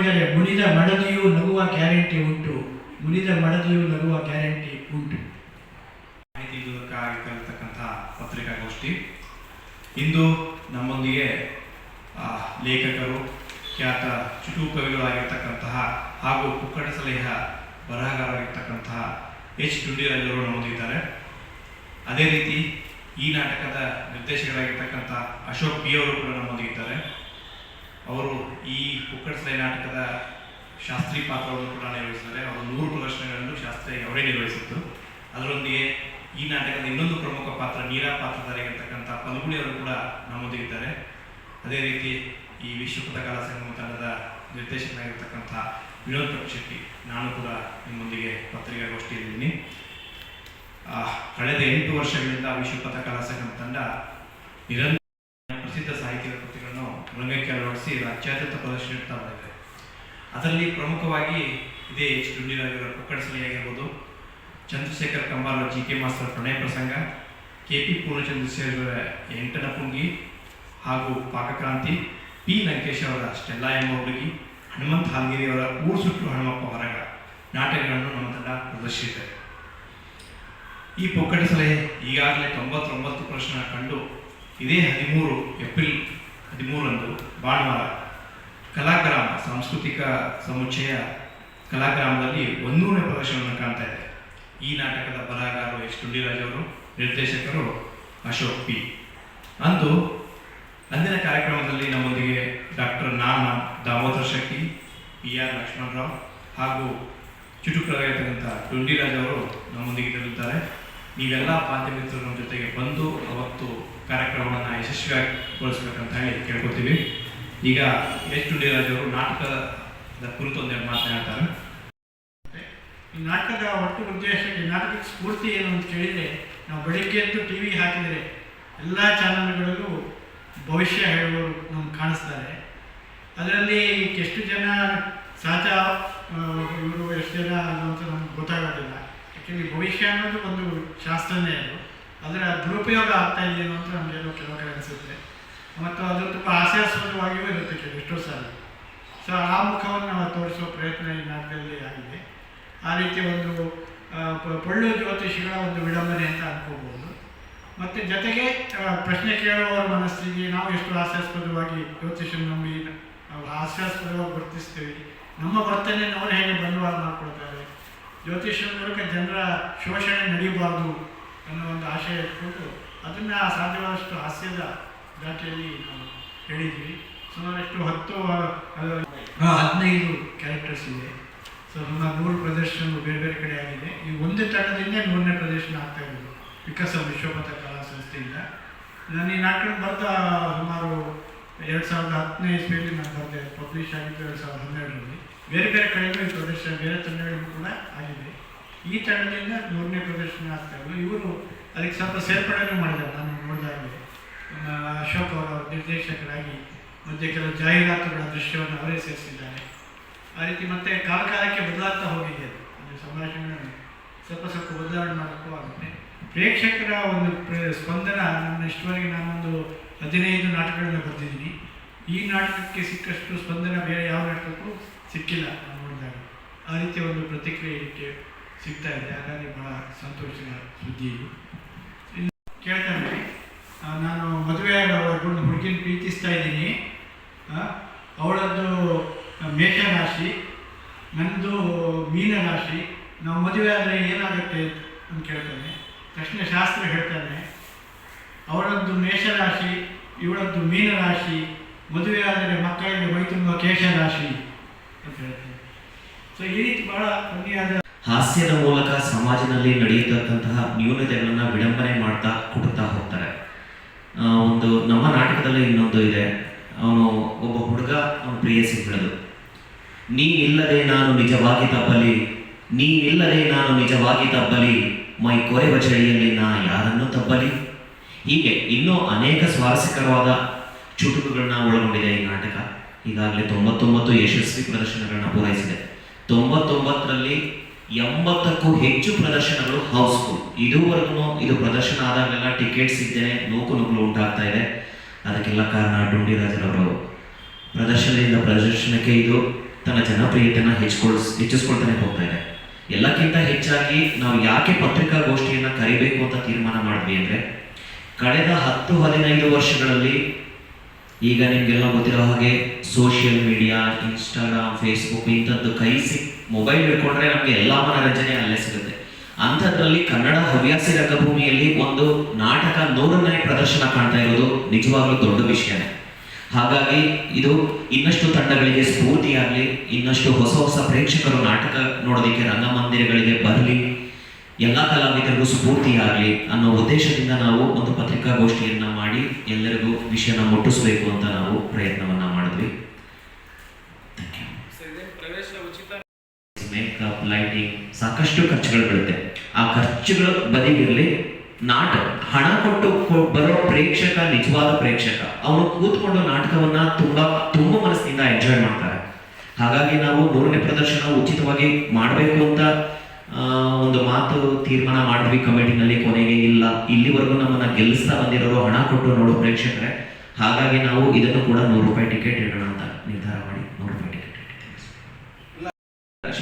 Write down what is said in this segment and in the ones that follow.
ಬರೆದಿದ್ದಾರೆ ಮುನಿದ ಮಡದಿಯೂ ನಗುವ ಗ್ಯಾರಂಟಿ ಉಂಟು. ಮುನಿದ ಮಡದಿಯೂ ನಗುವ ಗ್ಯಾರಂಟಿ ಉಂಟು. ಮಾಹಿತಿ ನೀಡುವುದಕ್ಕಾಗಿರ್ತಕ್ಕಂಥ ಪತ್ರಿಕಾಗೋಷ್ಠಿ. ಇಂದು ನಮ್ಮೊಂದಿಗೆ ಲೇಖಕರು, ಖ್ಯಾತ ಚುಟು ಕವಿಗಳಾಗಿರ್ತಕ್ಕಂತಹ ಹಾಗೂ ಪುಕ್ಕಟ ಸಲಹೆಯ ಬರಹಗಾರರಾಗಿರ್ತಕ್ಕಂತಹ ಎಚ್ ಡುಂಡಿರಾಜವರು ನಮ್ಮೊಂದಿದ್ದಾರೆ. ಅದೇ ರೀತಿ ಈ ನಾಟಕದ ನಿರ್ದೇಶಕರಾಗಿರ್ತಕ್ಕಂಥ ಅಶೋಕ್ ಪಿ ಅವರು ಕೂಡ ನಮ್ಮೊಂದಿಗಿದ್ದಾರೆ. ಅವರು ಈ ಕುಕ್ಕಡ ಸಲಹೆ ನಾಟಕದ ಶಾಸ್ತ್ರಿ ಪಾತ್ರವನ್ನು ಕೂಡ ನಿರ್ವಹಿಸಿದ್ದಾರೆ. ಅವರು ನೂರು ಪ್ರದರ್ಶನಗಳನ್ನು ಶಾಸ್ತ್ರೀಯ ಅವರೇ ನಿರ್ವಹಿಸಿದ್ದು. ಅದರೊಂದಿಗೆ ಈ ನಾಟಕದ ಇನ್ನೊಂದು ಪ್ರಮುಖ ಪಾತ್ರ ನೀರಾ ಪಾತ್ರಧಾರಿಯಾಗಿರ್ತಕ್ಕಂಥ ಪಲ್ಗುಣಿ ಅವರು ಕೂಡ ನಮ್ಮೊಂದಿಗಿದ್ದಾರೆ ಅದೇ ರೀತಿ ಈ ವಿಶ್ವಪಥ ಕಲಾ ಸಂಗಮ ತಂಡದ ನಿರ್ದೇಶಕನಾಗಿರ್ತಕ್ಕಂಥ ವಿನೋದ್ ಶೆಟ್ಟಿ, ನಾನು ಕೂಡ ನಿಮ್ಮೊಂದಿಗೆ ಪತ್ರಿಕಾಗೋಷ್ಠಿಯಲ್ಲಿದ್ದೀನಿ. ಕಳೆದ ಎಂಟು ವರ್ಷಗಳಿಂದ ವಿಶ್ವಪಥ ಕಲಾ ಸಂಗಮ ತಂಡ ನಿರಂತರ ಅಳವಡಿಸಿ ರಾಜ್ಯಾದ್ಯಂತ ಪ್ರದರ್ಶನ ಇಡ್ತಾ ಬಂದಿದೆ. ಅದರಲ್ಲಿ ಪ್ರಮುಖವಾಗಿ ಇದೇ ಎಚ್ ಕೊಕ್ಕಡ ಸಲಹೆ ಆಗಿರ್ಬೋದು Chandrashekhar Kambar G K master ಪ್ರಣಯ ಪ್ರಸಂಗ, ಕೆ ಪಿ ಪೂರ್ಣಚಂದ್ರಶೇಖರ ಎಂಟನ ಪುಂಗಿ ಹಾಗೂ ಪಾಕಕ್ರಾಂತಿ, ಪಿ ಲಂಕೇಶ್ ಅವರ ಸ್ಟೆಲ್ಲಾ ಎಂಬ ಹುಡುಗಿ, ಹನುಮಂತ ಹಾಲ್ಗಿರಿ ಅವರ ಊರು ಸುಟ್ಟು ಹನುಮಪ್ಪ ಹೊರಗ ನಾಟಕಗಳನ್ನು ನಮ್ಮ ತಂಡ ಪ್ರದರ್ಶಿಸಿದೆ ಈ ಪೊಕ್ಕಟ ಸಲಹೆ ಈಗಾಗಲೇ ತೊಂಬತ್ತೊಂಬತ್ತು ಪ್ರಶ್ನ ಕಂಡು ಇದೇ ಹದಿಮೂರು ಏಪ್ರಿಲ್ ಹದಿಮೂರರಂದು ಭಾನುವಾರ ಕಲಾಗ್ರಾಮ, ಸಾಂಸ್ಕೃತಿಕ ಸಮುಚ್ಚಯ ಕಲಾಗ್ರಾಮದಲ್ಲಿ ಒಂದೂರನೇ ಪ್ರದರ್ಶನವನ್ನು ಕಾಣ್ತಾ ಇದೆ. ಈ ನಾಟಕದ ಬರಹಗಾರರು ಎಸ್. ಟುಂಡಿರಾಜ್ ಅವರು, ನಿರ್ದೇಶಕರು ಅಶೋಕ್ ಪಿ. ಅಂದು ಅಂದಿನ ಕಾರ್ಯಕ್ರಮದಲ್ಲಿ ನಮ್ಮೊಂದಿಗೆ ಡಾಕ್ಟರ್ ನಾನ ದಾಮೋದರ ಶೆಟ್ಟಿ, ಪಿ ಆರ್ ಲಕ್ಷ್ಮಣರಾವ್ ಹಾಗೂ ಚುಟುಕರಾಗಿರ್ತಕ್ಕಂಥ ಟುಂಡಿರಾಜ್ ಅವರು ನಮ್ಮೊಂದಿಗೆ ಇರಲಿದ್ದಾರೆ ನೀವೆಲ್ಲ ಪಾಂಚಮಿತ್ರರ ಜೊತೆಗೆ ಬಂದು ಅವತ್ತು ಕಾರ್ಯಕ್ರಮವನ್ನು ಯಶಸ್ವಿಗೊಳಿಸಬೇಕಂತ ಹೇಳಿ ಕೇಳ್ಕೊತೀವಿ. ಈಗ ಎಚ್ ಡುಂಡಿರಾಜ್ ಅವರು ನಾಟಕದ ಕುರಿತು ಒಂದೆರಡು ಮಾತನಾಡ್ತಾರೆ ಈ ನಾಟಕದ ಒಟ್ಟು ಉದ್ದೇಶ ಈ ನಾಟಕದ ಸ್ಫೂರ್ತಿ ಏನು ಅಂತ ಕೇಳಿದರೆ, ನಾವು ಬೆಳಿಗ್ಗೆ ಎದ್ದು ಟಿ ವಿ ಹಾಕಿದರೆ ಎಲ್ಲ ಚಾನಲ್ಗಳಲ್ಲೂ ಭವಿಷ್ಯ ಹೇಳುವವರು ನಮ್ಗೆ ಕಾಣಿಸ್ತಾರೆ. ಅದರಲ್ಲಿ ಎಷ್ಟು ಜನ ಸಹಜ ಇವರು ಎಷ್ಟು ಜನ ಅನ್ನೋದು ನಮ್ಗೆ ಗೊತ್ತಾಗೋದಿಲ್ಲ. ಯಾಕೆಂದರೆ ಭವಿಷ್ಯ ಅನ್ನೋದು ಒಂದು ಶಾಸ್ತ್ರನೇ ಅದು. ಅದರ ದುರುಪಯೋಗ ಆಗ್ತಾ ಇದೆಯೇನೋ ಅಂತ ನಮಗೇನೋ ಕೆಲವು ಕಡೆ ಅನಿಸುತ್ತೆ. ಮತ್ತು ಅದು ತುಂಬ ಹಾಸ್ಯಾಸ್ಪದವಾಗಿಯೂ ಇರುತ್ತೆ ಕೆಲವು ಎಷ್ಟೋ ಸಾಲ ಸೊ ಆ ಮುಖವನ್ನು ನಾವು ತೋರಿಸುವ ಪ್ರಯತ್ನ ಈ ನಾಟಕದಲ್ಲಿ ಆಗಿದೆ. ಆ ರೀತಿ ಒಂದು ಪಳ್ಳು ಜ್ಯೋತಿಷಿಗಳ ಒಂದು ವಿಡಂಬನೆ ಅಂತ ಅನ್ಕೋಬಹುದು. ಮತ್ತು ಜೊತೆಗೆ ಪ್ರಶ್ನೆ ಕೇಳುವವರ ಮನಸ್ಸಿಗೆ ನಾವು ಎಷ್ಟು ಹಾಸ್ಯಾಸ್ಪದವಾಗಿ ಜ್ಯೋತಿಷ ನಂಬಿ ಹಾಸ್ಯಾಸ್ಪದವಾಗಿ ವರ್ತಿಸ್ತೀವಿ. ನಮ್ಮ ವರ್ತನೆ ಅವರು ಹೇಗೆ ಬಂಡವಾಳ ಮಾಡ್ಕೊಳ್ತಾರೆ? ಜ್ಯೋತಿಷ್ಯ ಮೂಲಕ ಜನರ ಶೋಷಣೆ ನಡೆಯಬಾರ್ದು ಅನ್ನೋ ಒಂದು ಆಶಯ ಇಟ್ಕೊಂಡು ಅದನ್ನು ಸಾಧ್ಯವಾದಷ್ಟು ಹಾಸ್ಯದ ದಾಟಿಯಲ್ಲಿ ನಾವು ಹೇಳಿದ್ವಿ. ಸುಮಾರಷ್ಟು ಹತ್ತು ಹದಿನೈದು ಕ್ಯಾರೆಕ್ಟರ್ಸ್ ಇದೆ. ಸೊ ನಮ್ಮ ಮೂರು ಪ್ರದರ್ಶನಗಳು ಬೇರೆ ಬೇರೆ ಕಡೆ ಆಗಿದೆ. ಈ ಒಂದೇ ತಂಡದಿಂದ ಮೂರನೇ ಪ್ರದರ್ಶನ ಆಗ್ತಾ ಇರೋದು. ವಿಕಾಸ ವಿಶ್ವಪಥ ಕಲಾ ಸಂಸ್ಥೆಯಿಂದ. ನಾನು ಈ ನಾಟಕ ಬರ್ದ ಸುಮಾರು ಎರಡು ಸಾವಿರದ ಹತ್ತನೇ ಇಸ್ವಿಯಲ್ಲಿ ನಾನು ಬರೆದೆ. ಪಬ್ಲಿಷ್ ಆಗಿದ್ದು ಎರಡು ಸಾವಿರದ ಹನ್ನೆರಡರಲ್ಲಿ. ಬೇರೆ ಬೇರೆ ಕಡೆಗೂ ಈ ಪ್ರದರ್ಶನ, ಬೇರೆ ತಂಡಗಳಿಗೂ ಕೂಡ ಆಗಿದೆ. ಈ ತಂಡದಿಂದ ಮೂರನೇ ಪ್ರದರ್ಶನ ಆಗ್ತಾ ಇವರು ಅದಕ್ಕೆ ಸ್ವಲ್ಪ ಸೇರ್ಪಡೆನೂ ಮಾಡಿದ್ದಾರೆ. ನಾನು ನೋಡಿದಾಗಲೇ ನಮ್ಮ ಅಶೋಕ್ ಅವರ ನಿರ್ದೇಶಕರಾಗಿ ಮತ್ತು ಕೆಲವು ಜಾಹೀರಾತುಗಳ ದೃಶ್ಯವನ್ನು ಅವರೇ ಸೇರಿಸಿದ್ದಾರೆ. ಆ ರೀತಿ ಮತ್ತೆ ಕಾಲ ಕಾಲಕ್ಕೆ ಬದಲಾಗ್ತಾ ಹೋಗಿದೆ. ಅದು ಅಂದರೆ ಸಂಭಾಷಣೆ ಸ್ವಲ್ಪ ಸ್ವಲ್ಪ ಬದಲಾವಣೆ ಮಾಡೋಕ್ಕೂ ಆಗುತ್ತೆ. ಪ್ರೇಕ್ಷಕರ ಒಂದು ಸ್ಪಂದನ ನನ್ನ ಇಷ್ಟವರೆಗೆ ನಾನೊಂದು ಹದಿನೈದು ನಾಟಕಗಳನ್ನು ಬರೆದಿದ್ದೀನಿ. ಈ ನಾಟಕಕ್ಕೆ ಸಿಕ್ಕಷ್ಟು ಸ್ಪಂದನ ಬೇರೆ ಯಾವ ನಾಟಕಕ್ಕೂ ಸಿಕ್ಕಿಲ್ಲ. ನಾನು ನೋಡಿದಾಗ ಆ ರೀತಿಯ ಒಂದು ಪ್ರತಿಕ್ರಿಯೆ ಇದಕ್ಕೆ ಸಿಗ್ತಾ ಇದೆ. ಹಾಗಾಗಿ ಬಹಳ ಸಂತೋಷದ ಸುದ್ದಿ ಇದು. ಕೇಳ್ತಾನೆ ನಾನು ಮದುವೆ ಒಂದು ಹುಡುಗಿನ ಪ್ರೀತಿಸ್ತಾ ಇದ್ದೀನಿ. ಅವಳದ್ದು ಮೇಷರಾಶಿ ನನ್ನದು ಮೀನರಾಶಿ. ನಾವು ಮದುವೆ ಆದರೆ ಏನಾಗುತ್ತೆ ಅಂತ ಕೇಳ್ತಾನೆ ತಕ್ಷಣ ಶಾಸ್ತ್ರ ಹೇಳ್ತಾನೆ ಅವಳದ್ದು ಮೇಷರಾಶಿ, ಇವಳದ್ದು ಮೀನರಾಶಿ, ಮದುವೆ ಆದರೆ ಮಕ್ಕಳಿಗೆ ಕೇಶ ಕೇಶರಾಶಿ ಅಂತ ಹೇಳ್ತಾನೆ ಸೊ ಈ ರೀತಿ ಬಹಳ ಕಮ್ಮಿಯಾದ ಹಾಸ್ಯದ ಮೂಲಕ ಸಮಾಜದಲ್ಲಿ ನಡೆಯತಕ್ಕಂತಹ ನ್ಯೂನತೆಗಳನ್ನು ವಿಡಂಬನೆ ಮಾಡ್ತಾ ಕುಟುತ್ತಾ ಹೋಗ್ತಾರೆ. ಒಂದು ನಮ್ಮ ನಾಟಕದಲ್ಲಿ ಇನ್ನೊಂದು ಇದೆ. ಅವನು ಒಬ್ಬ ಹುಡುಗ, ಅವನ ಪ್ರೇಯಸಿ ನೀ ನೀನಿಲ್ಲದೆ ನಾನು ನಿಜವಾಗಿ ತಪ್ಪಲಿ ನೀನಿಲ್ಲದೆ ನಾನು ನಿಜವಾಗಿ ತಬ್ಬಲಿ, ಮೈ ಕೊರೆ ಚಳಿಯಲ್ಲಿ ನಾ ಯಾರನ್ನು ತಬ್ಬಲಿ? ಹೀಗೆ ಇನ್ನೂ ಅನೇಕ ಸ್ವಾರಸ್ಯಕರವಾದ ಚುಟುಕುಗಳನ್ನ ಒಳಗೊಂಡಿದೆ ಈ ನಾಟಕ. ಈಗಾಗಲೇ ತೊಂಬತ್ತೊಂಬತ್ತು ಯಶಸ್ವಿ ಪ್ರದರ್ಶನಗಳನ್ನ ಪೂರೈಸಿದೆ. ತೊಂಬತ್ತೊಂಬತ್ತರಲ್ಲಿ ಎಂಬತ್ತಕ್ಕೂ ಹೆಚ್ಚು ಪ್ರದರ್ಶನಗಳು ಹೌಸ್ಫುಲ್ ಇದುವರೆಗೂ ಇದು ಪ್ರದರ್ಶನ ಆದಾಗಲೆಲ್ಲ ಟಿಕೆಟ್ ಸಿಗ್ತೇನೆ ನೂಕು ನುಗ್ಗಲು ಉಂಟಾಗ್ತಾ ಇದೆ. ಅದಕ್ಕೆಲ್ಲ ಕಾರಣ ಡುಂಡಿರಾಜರವರು ಪ್ರದರ್ಶನದಿಂದ ಪ್ರದರ್ಶನಕ್ಕೆ ಇದು ತನ್ನ ಜನಪ್ರಿಯತೆಯನ್ನು ಹೆಚ್ಚಿಕೊಳ್ ಹೆಚ್ಚಿಸ್ಕೊಳ್ತಾನೆ ಹೋಗ್ತಾ ಇದೆ. ಎಲ್ಲಕ್ಕಿಂತ ಹೆಚ್ಚಾಗಿ ನಾವು ಯಾಕೆ ಪತ್ರಿಕಾಗೋಷ್ಠಿಯನ್ನು ಕರಿಬೇಕು ಅಂತ ತೀರ್ಮಾನ ಮಾಡಿದ್ವಿ ಅಂದರೆ, ಕಳೆದ ಹತ್ತು ಹದಿನೈದು ವರ್ಷಗಳಲ್ಲಿ ಈಗ ನಿಮಗೆಲ್ಲ ಗೊತ್ತಿರೋ ಹಾಗೆ ಸೋಷಿಯಲ್ ಮೀಡಿಯಾ, ಇನ್ಸ್ಟಾಗ್ರಾಮ್, ಫೇಸ್ಬುಕ್ ಇಂಥದ್ದು ಕೈ ಸಿಕ್ ಮೊಬೈಲ್ ಹಿಡ್ಕೊಂಡ್ರೆ ನಮಗೆ ಎಲ್ಲ ಮನರಂಜನೆ ಅಲ್ಲೇ ಸಿಗುತ್ತೆ. ಅಂಥದ್ರಲ್ಲಿ ಕನ್ನಡ ಹವ್ಯಾಸಿ ರಂಗಭೂಮಿಯಲ್ಲಿ ಒಂದು ನಾಟಕ ನೂರನೇ ಪ್ರದರ್ಶನ ಕಾಣ್ತಾ ಇರೋದು ನಿಜವಾಗ್ಲೂ ದೊಡ್ಡ ವಿಷಯನೇ. ಹಾಗಾಗಿ ಇದು ಇನ್ನಷ್ಟು ತಂಡಗಳಿಗೆ ಸ್ಫೂರ್ತಿಯಾಗಲಿ ಇನ್ನಷ್ಟು ಹೊಸ ಹೊಸ ಪ್ರೇಕ್ಷಕರು ನಾಟಕ ನೋಡೋದಕ್ಕೆ ರಂಗಮಂದಿರಗಳಿಗೆ ಬರಲಿ, ಎಲ್ಲ ಕಲಾವಿದರಿಗೂ ಸ್ಫೂರ್ತಿಯಾಗಲಿ ಅನ್ನೋ ಉದ್ದೇಶದಿಂದ ನಾವು ಒಂದು ಪತ್ರಿಕಾಗೋಷ್ಠಿಯನ್ನು ಮಾಡಿ ಎಲ್ಲರಿಗೂ ವಿಷಯನ ಮುಟ್ಟಿಸಬೇಕು ಅಂತ ನಾವು ಪ್ರಯತ್ನವನ್ನ ಮಾಡಿದ್ವಿ ಸಾಕಷ್ಟು ಖರ್ಚುಗಳು ಬೀಳುತ್ತೆ. ಆ ಖರ್ಚುಗಳು ಬದಿಗಿರಲಿ ನಾಟಕ ಹಣ ಕೊಟ್ಟು ಬರೋ ಪ್ರೇಕ್ಷಕ, ನಿಜವಾದ ಪ್ರೇಕ್ಷಕ ಅವನು ಕೂತ್ಕೊಂಡು ನಾಟಕವನ್ನ ತುಂಬಾ, ತುಂಬ ಮನಸ್ಸಿನಿಂದ ಎಂಜಾಯ್ ಮಾಡ್ತಾರೆ. ಹಾಗಾಗಿ ನಾವು ಮೂರನೇ ಪ್ರದರ್ಶನ ಉಚಿತವಾಗಿ ಮಾಡಬೇಕು ಅಂತ ಒಂದು ಮಾತು ತೀರ್ಮಾನ ಮಾಡಿದ್ವಿ ಕಮಿಟಿನಲ್ಲಿ ಕೊನೆಗೆ ಇಲ್ಲ. ಇಲ್ಲಿವರೆಗೂ ನಮ್ಮನ್ನ ಗೆಲ್ಲಿಸ್ತಾ ಬಂದಿರೋರು ಹಣ ಕೊಟ್ಟು ನೋಡೋ ಪ್ರೇಕ್ಷಕರೇ. ಹಾಗಾಗಿ ನಾವು ಇದನ್ನು ಕೂಡ ನೂರು ರೂಪಾಯಿ ಟಿಕೆಟ್ ಇಡೋಣ ಅಂತ ನಿರ್ಧಾರ ಮಾಡಿ ನೂರು ರೂಪಾಯಿ ಟಿಕೆಟ್ ಇಟ್ಟಿದ್ದೀವಿ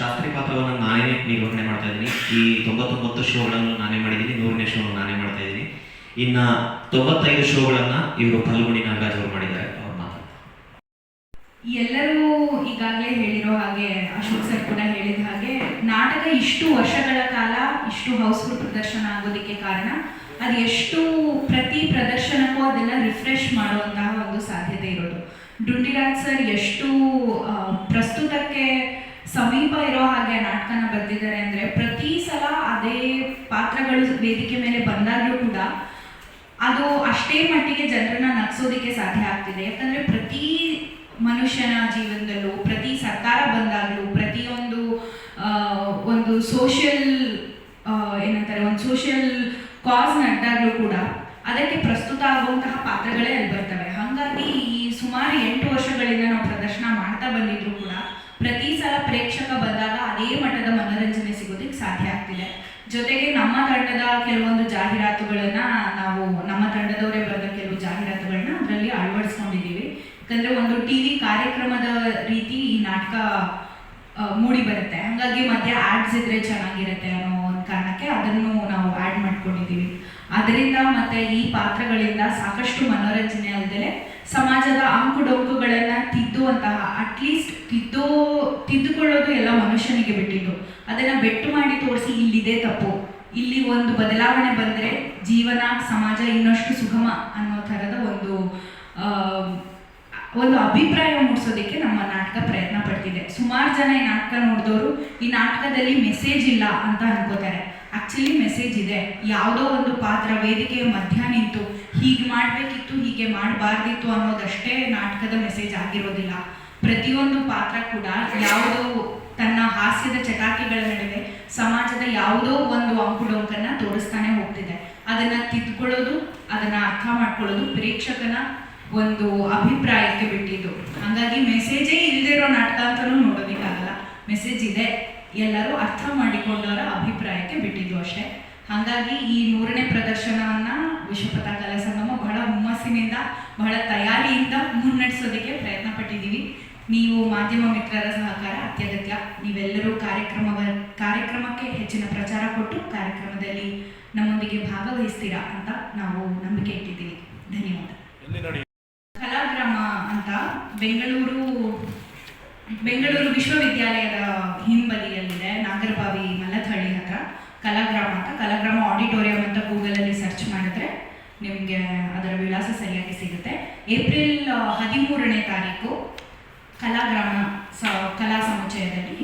ಶಾಸ್ತ್ರಿ ಪಾತ್ರವನ್ನು ನಾನೇ ನಿರ್ವಹಣೆ ಮಾಡ್ತಾ ಇದ್ದೀನಿ ಈ ತೊಂಬತ್ತೊಂಬತ್ತು ಶೋಗಳನ್ನು ನಾನೇ ಮಾಡಿದ್ದೀನಿ, ನೂರನೇ ಶೋ ನಾನೇ ಮಾಡ್ತಾ ಇದ್ದೀನಿ. ಇನ್ನ ತೊಂಬತ್ತೈದು ಶೋಗಳನ್ನ ಇವರು ಫಲ್ಗುಣಿ ನಾಗರಾಜ್ ಅವರು ಮಾಡಿದ್ದಾರೆ, ಅವ್ರು ಮಾತಾಡ್ತಾರೆ. ಎಲ್ಲರೂ ಈಗಾಗಲೇ ಹೇಳಿರೋ ಹಾಗೆ, ಅಶೋಕ್ ಸರ್ ಕೂಡ ಹೇಳಿದ ಹಾಗೆ, ನಾಟಕ ಇಷ್ಟು ವರ್ಷಗಳ ಕಾಲ ಇಷ್ಟು ಹೌಸ್ಫುಲ್ ಪ್ರದರ್ಶನ ಆಗೋದಕ್ಕೆ ಕಾರಣ ಅದು ಎಷ್ಟು ಪ್ರತಿ ಪ್ರದರ್ಶನಕ್ಕೂ ಅದನ್ನ ರಿಫ್ರೆಶ್ ಮಾಡುವಂತಹ ಒಂದು ಸಾಧ್ಯತೆ ಇರೋದು. ಡುಂಡಿರಾಜ್ ಸರ್ ಎಷ್ಟು ಪ್ರಸ್ತುತಕ್ಕೆ ಸಮೀಪ ಇರೋ ಹಾಗೆ ನಾಟಕನ ಬರೆದಿದ್ದಾರೆ ಅಂದರೆ ಪ್ರತಿ ಸಲ ಅದೇ ಪಾತ್ರಗಳು ವೇದಿಕೆ ಮೇಲೆ ಬಂದಾಗಲೂ ಕೂಡ ಅದು ಅಷ್ಟೇ ಮಟ್ಟಿಗೆ ಜನರನ್ನ ನಗ್ಸೋದಕ್ಕೆ ಸಾಧ್ಯ ಆಗ್ತಿದೆ. ಯಾಕಂದ್ರೆ ಪ್ರತಿ ಮನುಷ್ಯನ ಜೀವನದಲ್ಲೂ, ಪ್ರತಿ ಸರ್ಕಾರ ಬಂದಾಗಲೂ, ಪ್ರತಿಯೊಂದು ಒಂದು ಸೋಷಿಯಲ್ ಏನಂತಾರೆ, ಒಂದು ಸೋಷಿಯಲ್ ಕಾಸ್ ನಡೆದಾಗಲೂ ಕೂಡ ಅದಕ್ಕೆ ಪ್ರಸ್ತುತ ಆಗುವಂತಹ ಪಾತ್ರಗಳೇ ಅಲ್ಲಿ ಬರ್ತವೆ. ಹಾಗಾಗಿ ಈ ಸುಮಾರು ಎಂಟು ವರ್ಷಗಳಿಂದ ನಾವು ಪ್ರದರ್ಶನ ಮಾಡ್ತಾ ಬಂದಿದ್ರು ಕೂಡ ಪ್ರತಿ ಸಲ ಪ್ರೇಕ್ಷಕ ಬಂದಾಗ ಅದೇ ಮಟ್ಟದ ಮನೋರಂಜನೆ ಸಿಗೋದಕ್ಕೆ ಸಾಧ್ಯ ಆಗ್ತಿದೆ ಜೊತೆಗೆ ನಮ್ಮ ತಂಡದ ಕೆಲವೊಂದು ಜಾಹೀರಾತುಗಳನ್ನ ನಾವು ನಮ್ಮ ತಂಡದವರೇ ಬರೆದ ಕೆಲವು ಜಾಹೀರಾತುಗಳನ್ನ ಅದರಲ್ಲಿ ಅಳವಡಿಸ್ಕೊಂಡಿದ್ದೀವಿ ಯಾಕಂದ್ರೆ ಒಂದು ಟಿವಿ ಕಾರ್ಯಕ್ರಮದ ರೀತಿ ಈ ನಾಟಕ ಆ, ಮೂಡಿ ಬರುತ್ತೆ. ಹಾಗಾಗಿ ಮಧ್ಯೆ ಆಡ್ಸ್ ಇದ್ರೆ ಚೆನ್ನಾಗಿರುತ್ತೆ ಅನ್ನೋ ಒಂದು ಕಾರಣಕ್ಕೆ ಅದನ್ನು ನಾವು ಆ್ಯಡ್ ಮಾಡ್ಕೊಂಡಿದ್ದೀವಿ ಅದರಿಂದ ಮತ್ತೆ ಈ ಪಾತ್ರಗಳಿಂದ ಸಾಕಷ್ಟು ಮನೋರಂಜನೆ ಅಲ್ಲದೆ ಸಮಾಜದ ಅಂಕುಡೊಂಕುಗಳನ್ನ ತಿದ್ದುವಂತಹ ಅಟ್ಲೀಸ್ಟ್ ತಿದ್ದೋ, ತಿದ್ದುಕೊಳ್ಳೋದು ಎಲ್ಲ ಮನುಷ್ಯನಿಗೆ ಬಿಟ್ಟಿದ್ದು. ಅದನ್ನ ಬೆಟ್ಟು ಮಾಡಿ ತೋರಿಸಿ ಇಲ್ಲಿದೆ ತಪ್ಪು. ಇಲ್ಲಿ ಒಂದು ಬದಲಾವಣೆ ಬಂದರೆ ಜೀವನ, ಸಮಾಜ ಇನ್ನಷ್ಟು ಸುಗಮ ಅನ್ನೋ ಥರದ ಒಂದು ಒಂದು ಅಭಿಪ್ರಾಯ ಮೂಡಿಸೋದಕ್ಕೆ ನಮ್ಮ ನಾಟಕ ಪ್ರಯತ್ನ ಪಡ್ತಿದೆ. ಸುಮಾರು ಜನ ಈ ನಾಟಕ ನೋಡಿದವರು, ಈ ನಾಟಕದಲ್ಲಿ ಮೆಸೇಜ್ ಇಲ್ಲ ಅಂತ ಅನ್ಕೋತಾರೆ. ಆಕ್ಚುಲಿ ಮೆಸೇಜ್ ಇದೆ. ಯಾವುದೋ ಒಂದು ಪಾತ್ರ ವೇದಿಕೆಯ ಮಧ್ಯ ನಿಂತು ಹೀಗೆ ಮಾಡಬೇಕಿತ್ತು, ಹೀಗೆ ಮಾಡಬಾರ್ದಿತ್ತು ಅನ್ನೋದಷ್ಟೇ ನಾಟಕದ ಮೆಸೇಜ್ ಆಗಿರೋದಿಲ್ಲ. ಪ್ರತಿಯೊಂದು ಪಾತ್ರ ಕೂಡ ಯಾವುದೋ ತನ್ನ ಹಾಸ್ಯದ ಚಟಾಕಿಗಳ ನಡುವೆ ಸಮಾಜದ ಯಾವುದೋ ಒಂದು ಅಂಕುಡೊಂಕನ್ನ ತೋರಿಸ್ತಾನೆ ಹೋಗ್ತಿದೆ. ಅದನ್ನ ತಿದ್ಕೊಳ್ಳೋದು, ಅದನ್ನ ಅರ್ಥ ಮಾಡ್ಕೊಳ್ಳೋದು ಪ್ರೇಕ್ಷಕನ ಒಂದು ಅಭಿಪ್ರಾಯಕ್ಕೆ ಬಿಟ್ಟಿದ್ದು. ಹಾಗಾಗಿ ಮೆಸೇಜೇ ಇಲ್ದಿರೋ ನಾಟಕ ಅಂತಾನೂ ನೋಡೋದಕ್ಕಾಗಲ್ಲ ಮೆಸೇಜ್ ಇದೆ. ಎಲ್ಲರೂ ಅರ್ಥ ಮಾಡಿಕೊಂಡವರ ಅಭಿಪ್ರಾಯಕ್ಕೆ ಬಿಟ್ಟಿದ್ದು ಅಷ್ಟೇ. ಹಾಗಾಗಿ ಈ ಮೂರನೇ ಪ್ರದರ್ಶನವನ್ನ ವಿಶ್ವಪಥ ಕಲಾ ಸಂಗಮ ಬಹಳ ಹುಮ್ಮಸ್ಸಿನಿಂದ, ಬಹಳ ತಯಾರಿಯಿಂದ ಮುನ್ನಡೆಸೋದಕ್ಕೆ ಪ್ರಯತ್ನ ಪಟ್ಟಿದ್ದೀವಿ ನೀವು ಮಾಧ್ಯಮ ಮಿತ್ರರ ಸಹಕಾರ ಅತ್ಯಗತ್ಯ. ನೀವೆಲ್ಲರೂ ಕಾರ್ಯಕ್ರಮ ಕಾರ್ಯಕ್ರಮಕ್ಕೆ ಹೆಚ್ಚಿನ ಪ್ರಚಾರ ಕೊಟ್ಟು ಕಾರ್ಯಕ್ರಮದಲ್ಲಿ ನಮ್ಮೊಂದಿಗೆ ಭಾಗವಹಿಸ್ತೀರಾ ಅಂತ ನಾವು ನಂಬಿಕೆ ಇಟ್ಟಿದ್ದೀವಿ. ಧನ್ಯವಾದ. ಬೆಂಗಳೂರು ಬೆಂಗಳೂರು ವಿಶ್ವವಿದ್ಯಾಲಯದ ಹಿಂಬದಿಯಲ್ಲಿದೆ ನಾಗರಬಾವಿ ಮಲ್ಲಥಳ್ಳಿ ಹತ್ರ, ಕಲಾಗ್ರಾಮ ಅಂತ. ಕಲಾಗ್ರಾಮ ಆಡಿಟೋರಿಯಂ ಅಂತ ಗೂಗಲಲ್ಲಿ ಸರ್ಚ್ ಮಾಡಿದ್ರೆ ನಿಮಗೆ ಅದರ ವಿಳಾಸ ಸರಿಯಾಗಿ ಸಿಗುತ್ತೆ. ಏಪ್ರಿಲ್, ಹದಿಮೂರನೇ ತಾರೀಕು ಕಲಾಗ್ರಾಮ ಸ, ಕಲಾ ಸಮುಚ್ಚಯದಲ್ಲಿ